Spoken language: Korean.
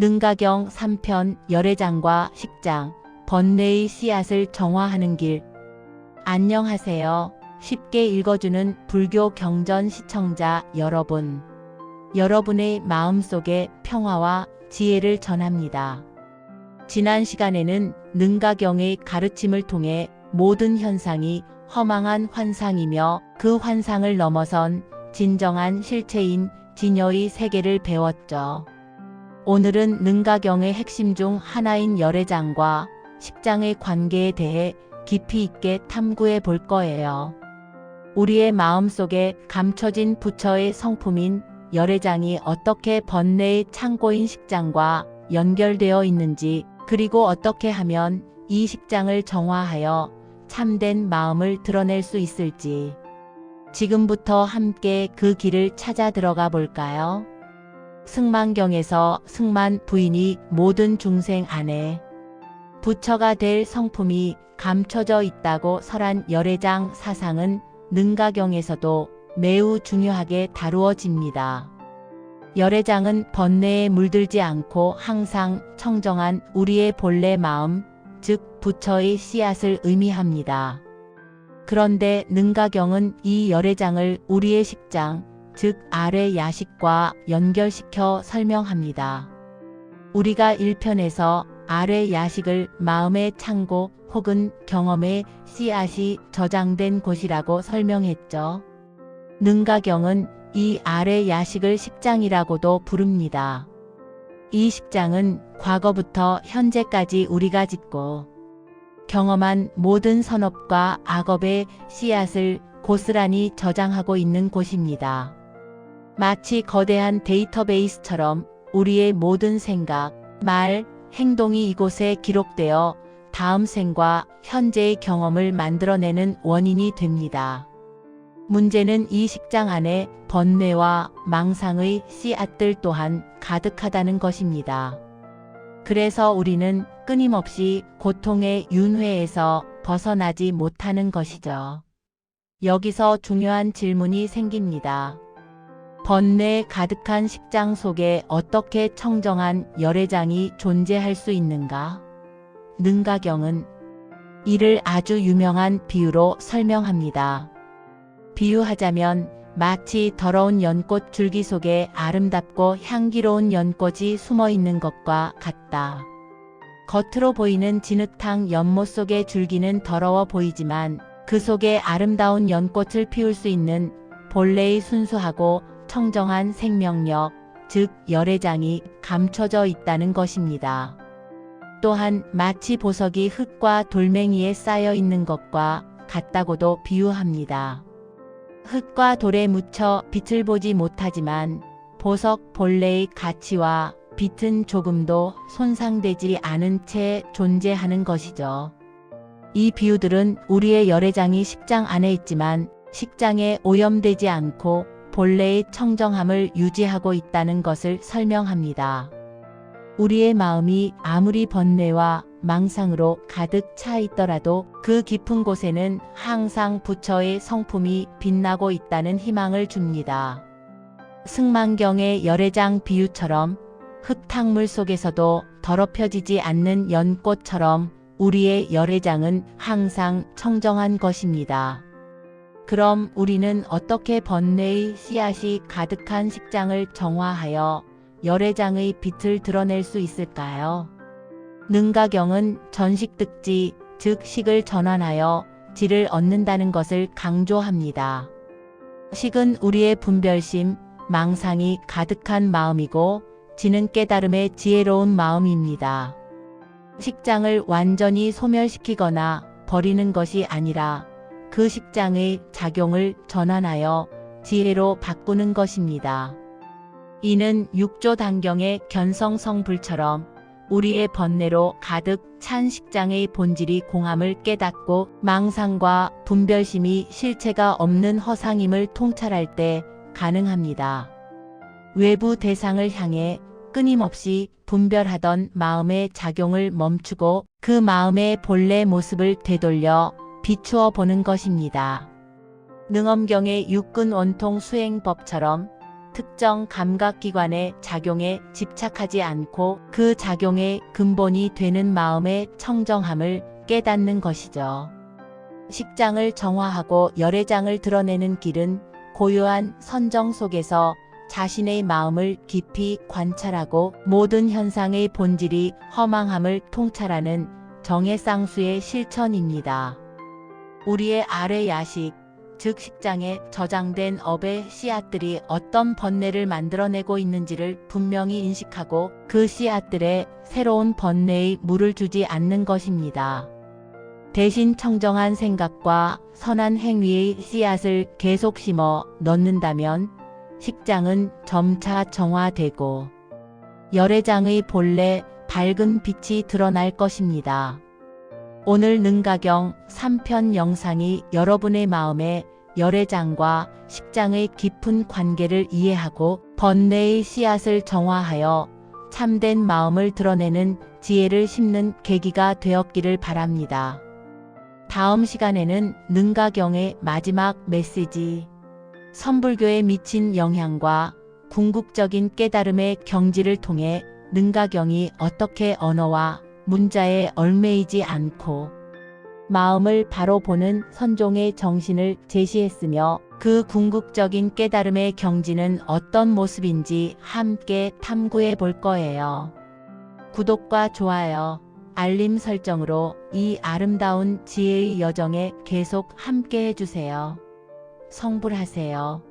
능가경 3편 열애장과 식장, 번뇌의 씨앗을 정화하는 길. 안녕하세요. 쉽게 읽어주는 불교 경전 시청자 여러분. 여러분의 마음속에 평화와 지혜를 전합니다. 지난 시간에는 능가경의 가르침을 통해 모든 현상이 허망한 환상이며 그 환상을 넘어선 진정한 실체인 진여의 세계를 배웠죠. 오늘은 능가경의 핵심 중 하나인 열애장과 식장의 관계에 대해 깊이 있게 탐구해 볼 거예요. 우리의 마음속에 감춰진 부처의 성품인 열애장이 어떻게 번뇌의 창고인 식장과 연결되어 있는지 그리고 어떻게 하면 이 식장을 정화하여 참된 마음을 드러낼 수 있을지 지금부터 함께 그 길을 찾아 들어가 볼까요? 승만경에서 승만 부인이 모든 중생 안에 부처가 될 성품이 감춰져 있다고 설한 열애장 사상은 능가경에서도 매우 중요하게 다루어집니다. 열애장은 번뇌에 물들지 않고 항상 청정한 우리의 본래 마음, 즉 부처의 씨앗을 의미합니다. 그런데 능가경은 이 열애장을 우리의 식장, 즉 아래 야식과 연결시켜 설명합니다. 우리가 1편에서 아래 야식을 마음의 창고 혹은 경험의 씨앗이 저장된 곳이라고 설명했죠. 능가경은 이 아래 야식을 식장이라고도 부릅니다. 이 식장은 과거부터 현재까지 우리가 짓고 경험한 모든 선업과 악업의 씨앗을 고스란히 저장하고 있는 곳입니다. 마치 거대한 데이터베이스처럼 우리의 모든 생각, 말, 행동이 이곳에 기록되어 다음 생과 현재의 경험을 만들어내는 원인이 됩니다. 문제는 이 식장 안에 번뇌와 망상의 씨앗들 또한 가득하다는 것입니다. 그래서 우리는 끊임없이 고통의 윤회에서 벗어나지 못하는 것이죠. 여기서 중요한 질문이 생깁니다. 번뇌 가득한 식장 속에 어떻게 청정한 열애장이 존재할 수 있는가? 능가경은 이를 아주 유명한 비유로 설명합니다. 비유하자면 마치 더러운 연꽃 줄기 속에 아름답고 향기로운 연꽃이 숨어 있는 것과 같다. 겉으로 보이는 진흙탕 연못 속의 줄기는 더러워 보이지만 그 속에 아름다운 연꽃을 피울 수 있는 본래의 순수하고 청정한 생명력, 즉 열애장이 감춰져 있다는 것입니다. 또한 마치 보석이 흙과 돌멩이에 쌓여 있는 것과 같다고도 비유합니다. 흙과 돌에 묻혀 빛을 보지 못하지만 보석 본래의 가치와 빛은 조금도 손상되지 않은 채 존재하는 것이죠. 이 비유들은 우리의 열애장이 식장 안에 있지만 식장에 오염되지 않고 본래의 청정함을 유지하고 있다는 것을 설명합니다. 우리의 마음이 아무리 번뇌와 망상으로 가득 차 있더라도 그 깊은 곳에는 항상 부처의 성품이 빛나고 있다는 희망을 줍니다. 승만경의 열애장 비유처럼 흙탕물 속에서도 더럽혀지지 않는 연꽃처럼 우리의 열애장은 항상 청정한 것입니다. 그럼 우리는 어떻게 번뇌의 씨앗이 가득한 식장을 정화하여 열애장의 빛을 드러낼 수 있을까요? 능가경은 전식득지, 즉 식을 전환하여 질을 얻는다는 것을 강조합니다. 식은 우리의 분별심, 망상이 가득한 마음이고 지는 깨달음의 지혜로운 마음입니다. 식장을 완전히 소멸시키거나 버리는 것이 아니라 그 식장의 작용을 전환하여 지혜로 바꾸는 것입니다. 이는 육조 단경의 견성성불처럼 우리의 번뇌로 가득 찬 식장의 본질이 공함을 깨닫고 망상과 분별심이 실체가 없는 허상임을 통찰할 때 가능합니다. 외부 대상을 향해 끊임없이 분별하던 마음의 작용을 멈추고 그 마음의 본래 모습을 되돌려 비추어 보는 것입니다. 능엄경의 육근 원통 수행법처럼 특정 감각기관의 작용에 집착하지 않고 그 작용의 근본이 되는 마음의 청정함을 깨닫는 것이죠. 식장을 정화하고 열애장을 드러내는 길은 고요한 선정 속에서 자신의 마음을 깊이 관찰하고 모든 현상의 본질이 허망함을 통찰하는 정해쌍수의 실천입니다. 우리의 아래 야식, 즉 식장에 저장된 업의 씨앗들이 어떤 번뇌를 만들어내고 있는지를 분명히 인식하고 그 씨앗들에 새로운 번뇌의 물을 주지 않는 것입니다. 대신 청정한 생각과 선한 행위의 씨앗을 계속 심어 넣는다면 식장은 점차 정화되고 열애장의 본래 밝은 빛이 드러날 것입니다. 오늘 능가경 3편 영상이 여러분의 마음에 열애장과 식장의 깊은 관계를 이해하고 번뇌의 씨앗을 정화하여 참된 마음을 드러내는 지혜를 심는 계기가 되었기를 바랍니다. 다음 시간에는 능가경의 마지막 메시지, 선불교에 미친 영향과 궁극적인 깨달음의 경지를 통해 능가경이 어떻게 언어와 문자에 얽매이지 않고 마음을 바로 보는 선종의 정신을 제시했으며 그 궁극적인 깨달음의 경지는 어떤 모습인지 함께 탐구해 볼 거예요. 구독과 좋아요, 알림 설정으로 이 아름다운 지혜의 여정에 계속 함께 해주세요. 성불하세요.